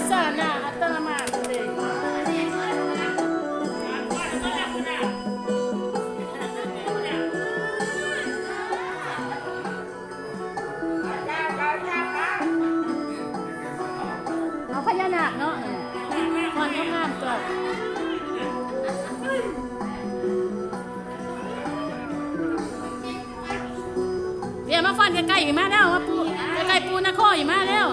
sana at naman. เอาพญานเนางามๆตัวเดี๋ยวมาฟันใกล้ๆอีกมาแล้วมาปูใกล้ๆปูนาโคอีกมาแล้ว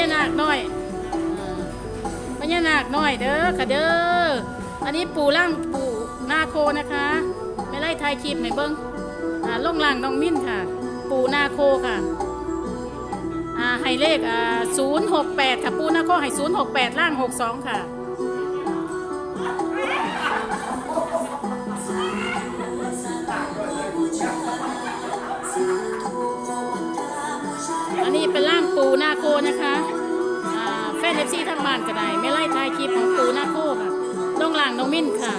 ญานาคน้อยอ่าพญานาคน้อยเด้อค่ะเด้อ อันนี้ปู่ล่างปู่นาโคนะคะไม่ไล่ทายคลิปไหนเบิ้งอ่าล่องล่างน้องมิ้นค่ะ ปู่นาโคค่ะอ่าให้เลขอ่าศูนย์หกแปดค่ะปู่นาโคให้ศูนย์หกแปดล่างหกสองค่ะานก็ได้ไม่ไล่ทายคลิปของปูนาโคค่ะต้องล่างน้องมิ้นค่ะ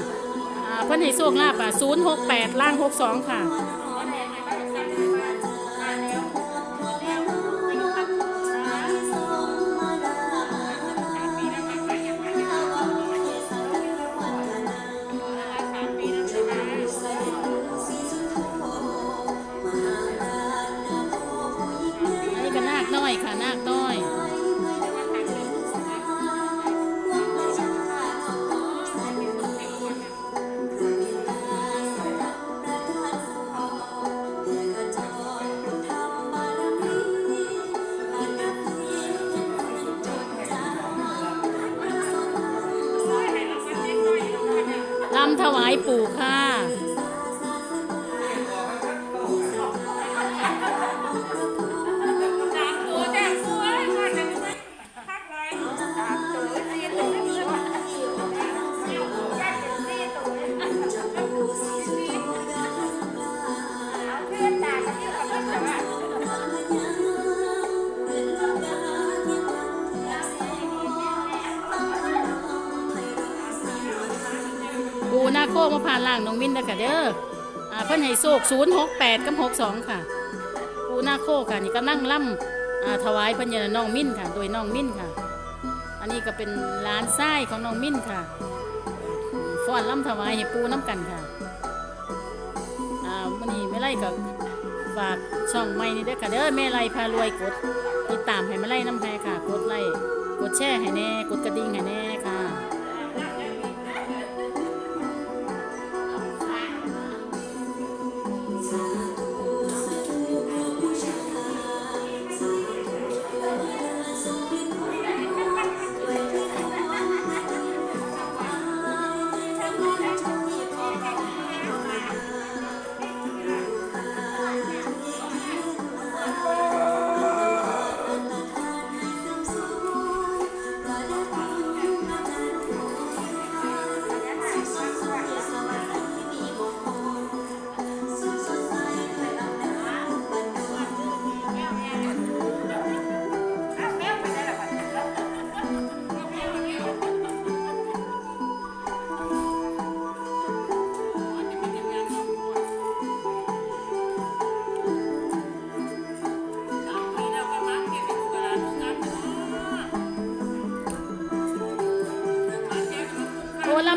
อ่าเพิ่นให้โชคลาภอะ068ล่าง62ค่ะอันนี้ก็นาคน้อยค่ะนาคน้อย ถวายปู่ค่ะางน้องมิ้นนะคะเด้ออ่าเพิ่นให้โชค068 กับ 62 ค่ะปูนาโคค่ะนี่ก็นั่งล่ำอ่าถวายเพิ่นยาน้องมิ้นค่ะ โดยน้องมิ้นค่ะ อันนี้ก็เป็นร้านไส้ของน้องมิ้นค่ะฟ้อนล่ำถวายให้ปูน้ำกันค่ะอ่าวันนี้ไม่ไล่กับฝากช่องใหม่นี่เด้อค่ะเด้อแม่ไล่พารวยกดติดตามให้แมาไล่น้ำแพค่ะ กดไล่กดแชร์ให้แน่ กดกระดิ่งให้แน่ค่ะ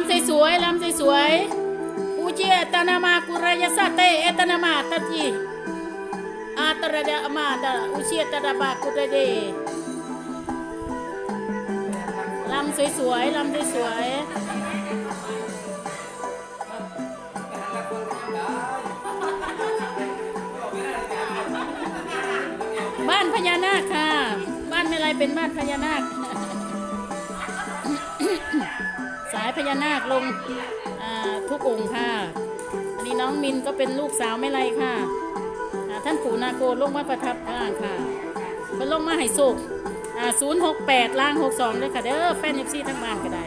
ำสวยๆลำสวยๆอูเจตนามากุรยสะเตเอตนามาตัดยีอาตระดะมาตะอูเชตระบากุระเดลำสวยๆลำสวยๆบ้านพญานาคค่ะ บ้านไม่ไรเป็นบ้านพญานาค พญานาคลงทุกองค์ค่ะ อันนี้น้องมินก็เป็นลูกสาวไม่ไรค่ะ ท่านปู่นาโกลงมาประทับร่างค่ะมันลงมาให้สุกศูนย์หกแปดล่างหกสองด้วยค่ะเด้อแฟนเอฟซีทั้งบ้านก็ได้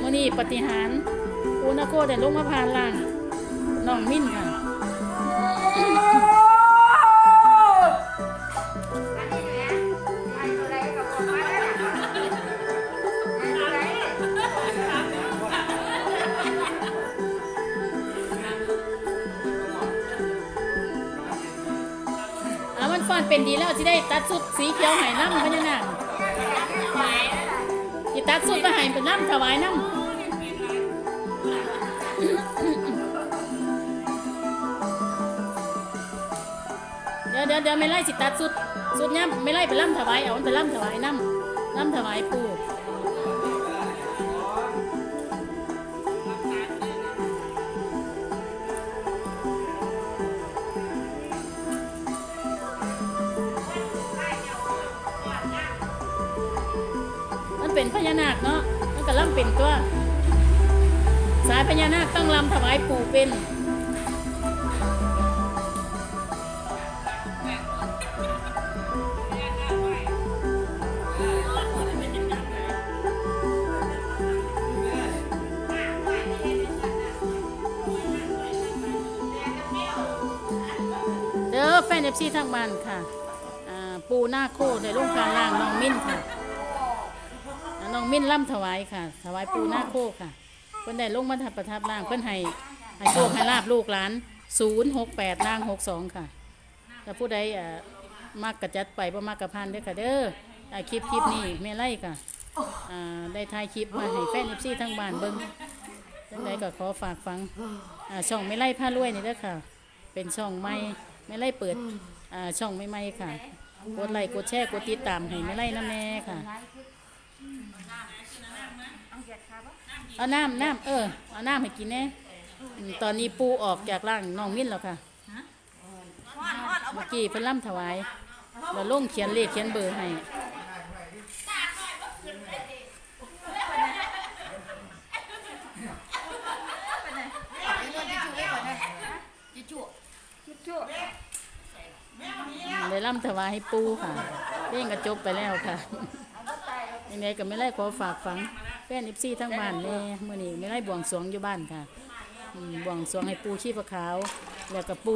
มื่อนี้ปฏิหารย์ปูนาโกได้ลงมาผ่านล่างน้องมินค่ะำเป็นดีแล้วที่ได้ตัดสุดสีเขียวหายน้ำพญานาคสิตัดสุดมาหายเป็นน้ำถวายน้ำเดี๋ยวเดี๋ยวเดี๋ยวไม่ไล่สิตัดสุดสุดเนี้ยไม่ไล่ไปล่ำถวายเอามันไปล่ำถวายน้ำน้ำถวายปู เป็นพญานาคเนาะมันก็ล่ำเป็นตัว สายพญานาคต้องลำถวายปู่เป็นเด้อแฟนเอฟซีทางบ้านค่ะ ปูหน้าโคในรงพยาบาลล่างน้องมิ้นค่ะ องมิ้นล่ำถวายค่ะ ถวายปูหน้าโคค่ะเพิ่นได้ลงมาทับประทับล่างเพิ่นให้ให้โชคให้ลาบลูกหลานศูนย์หกแปดล่างหกสองค่ะถ้าผู้ใดอ่ามากกระจัดไปบ่มากกระพันเด้อค่ะเด้ออคลิปคลิปนี้แม่ไล่ค่ะอ่าได้ถ่ายคลิปมาให้แฟนเอฟซีทั้งบ้านเบิ่งจังใดก็ขอฝากฟังอ่าช่องไม่ไล่ผ้ารวยนี่เด้อค่ะ เป็นช่องใหม่ไม่ไล่เปิดอ่าช่องใหม่ค่ะ กดไลค์กดแชร์กดติดตามให้ไม่ไล่น้ำแน่ค่ะ เอาน้ำน้ำเออเอาน้ำให้กินแน่อืมตอนนี้ปูออกจากร่างน้องมิ้นแล้วค่ะเมื่อกี้เพิ่นล่ำถวายเราลงเขียนเลขเขียนเบอร์ให้ได้ล่ำถวายให้ปูค่ะเร่งกระจบไปแล้วค่ะยังไงก็ไม่ไล่ขอฝากฝัง แฟนอิฟซี่ทั้งบ้านแน่เมื่อนี้ไม่ไล่บวงสรวงอยู่บ้านค่ะอืมบวงสรวงให้ปูชีพขาว แล้วก็ปู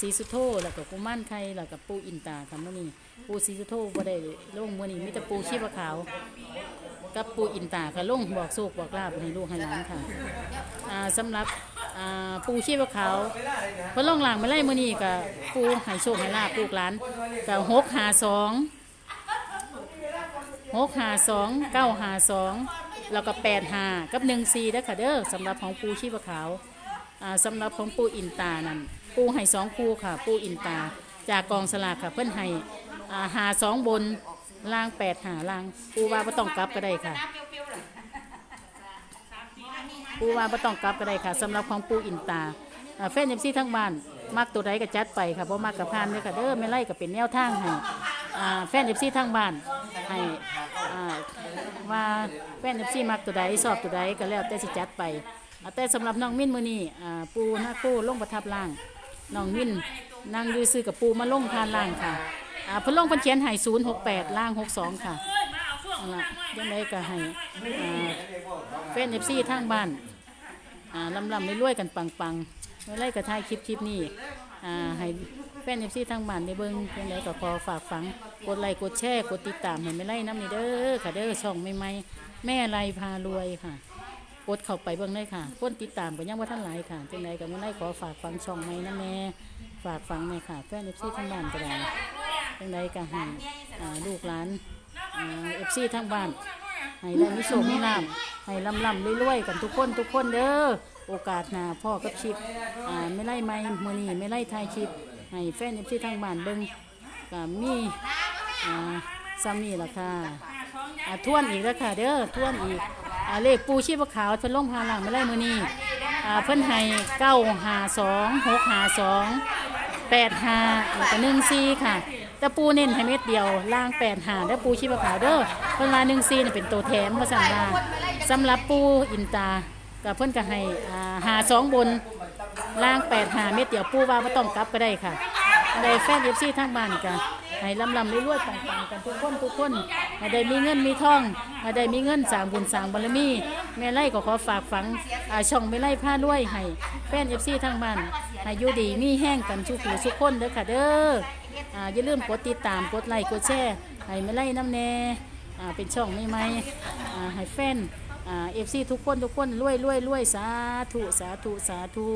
สีสุโธแล้วก็กุมารไข่แล้วก็ปูอินตาค่ะเมื่อนี้ปูสีสุโธบ่ได้ลงเมื่อนี้มีแต่ปูชีพขาว กับปูอินตาค่ะลงบอกโชคบอกลาบให้ลูกให้หลานค่ะอ่าสำหรับอ่าปูชีพขาวเพนล่องหลังไม่ไล่มื่อนี้กับปูให้โชคให้ลาบลูกหลานกับหกหาสองหกหาสองเก้าหาสอง แล้วก็แปดหากับหนึ่งซีได้อค่ะเด้อสำหรับของปูชีพขาวอ่าสำหรับของปูอินตานั่นปูให้สองคูค่ะ ปูอินตา จากกองสลากค่ะเพิ่อนให้อ่าหาสองบนล่างแปดหาล่างปูว่าไม่ต้องกลับก็ได้ค่ะ ปูว่าไม่ต้องกลับก็ได้ค่ะสำหรับของปูอินตาอ่าแฟนเอฟซีทั้งบ้านมักตัวใดก็จัดไปค่ะเพราะมักกับพานเลยค่ะเด้อไม่ไล่ก็เป็นแนวทางให้ อ่าแฟนเอฟซีทั้งบ้านให้อ่าว่าแฟนเอฟซีมักตัวใดสอบตัวใดก็แล้วแต่สิจัดไปอ่าแต่สำหรับน้องมิ้นมือนี้อ่าปูหน้ากู้ลงประทับล่างน้องมิ้นนั่งอยืซื้อกับปูมาลงทานล่างค่ะอ่าเพิ่นลงเพิ่นเขียนให้ศูนย์หกแปดล่างหกสองค่ะเอาล่ะยังไงก็ให้อ่าแฟนเอฟซีทางบ้านอ่าลำลำไม่รวยๆกันปังปังๆไม่ไล่กระทายคลิปคลิปนี้อ่าให้ แฟนเอฟซีทางบ้านได้เบิ่งเพียงใดก็ขอฝากฝัง กดไลค์กดแชร์กดติดตามให้ไม่ไล่น้ำนี่เด้อค่ะเด้อช่องใหม่ๆแม่ไรพารวยค่ะ กดเข้าไปเบิ่งได้ค่ะคนติดตามก็ยังว่าท่านหลายค่ะจังใดก็ไม่ไล่ขอฝากฝังช่องใหม่นะแม่ฝากฝังแม่ค่ะแฟนเอฟซีทางบ้านก็ได้จังใดก็ให้ลูกหลานเอฟซีทางบ้านให้ได้มิโชคมิลาภให้ลำลำรวยๆกันทุกคนทุกคนเด้อโอกาสหนาพ่อกับชิปไม่ไล่ไม่มือนี้ไม่ไล่ทายชิป ให้แฟนเอฟซีทางบ้านเบิ่งก็มีอ่าซ้ำนี่ล่ะค่ะอ่าทวนอีกแล้วค่ะเด้อทวนอีกอ่าเลขปูชีพขาวเพิ่นลงพาหลังไม่ไล่มือนี้อ่าเพิ่นให้เก้าหาสองหกหาสองแปดหาแล้วก็หนึ่งซีค่ะแต่ปูเน้นให้เม็ดเดียวล่างแปดหาแล้วปูชีพขาวเด้อเพิ่นว่าหนึ่งซีเป็นตัวแถมภาษาลาสำหรับปูอินตากับเพิ่นก็ให้อ่าหาสองบน ล่างแปดหาเม็ดเดียวปูว่าไม่ต้องกลับก็ได้ค่ะอะไรแฟนเอฟซีทางบ้านกันให้ลำลำรวยๆต่างๆกันทุกคนทุกคนให้ได้มีเงินมีทองให้ได้มีเงินสร้างบุญสร้างบารมีแม่ไล่ก็ขอฝากฝังช่องแม่ไล่ผ้ารวยให้แฟนเอฟซีทางบ้านให้อยู่ดีมีแห้งกันทุกผู้ทุกคนเด้อค่ะเด้อออย่าลืมกดติดตามกดไลค์กดแชร์ให้ไม่ไล่น้ำแน่เป็นช่องใหม่ๆอ่าให้แฟนเอฟซีทุกคนทุกคนรวยรวยรวยสาธุสาธุสาธุ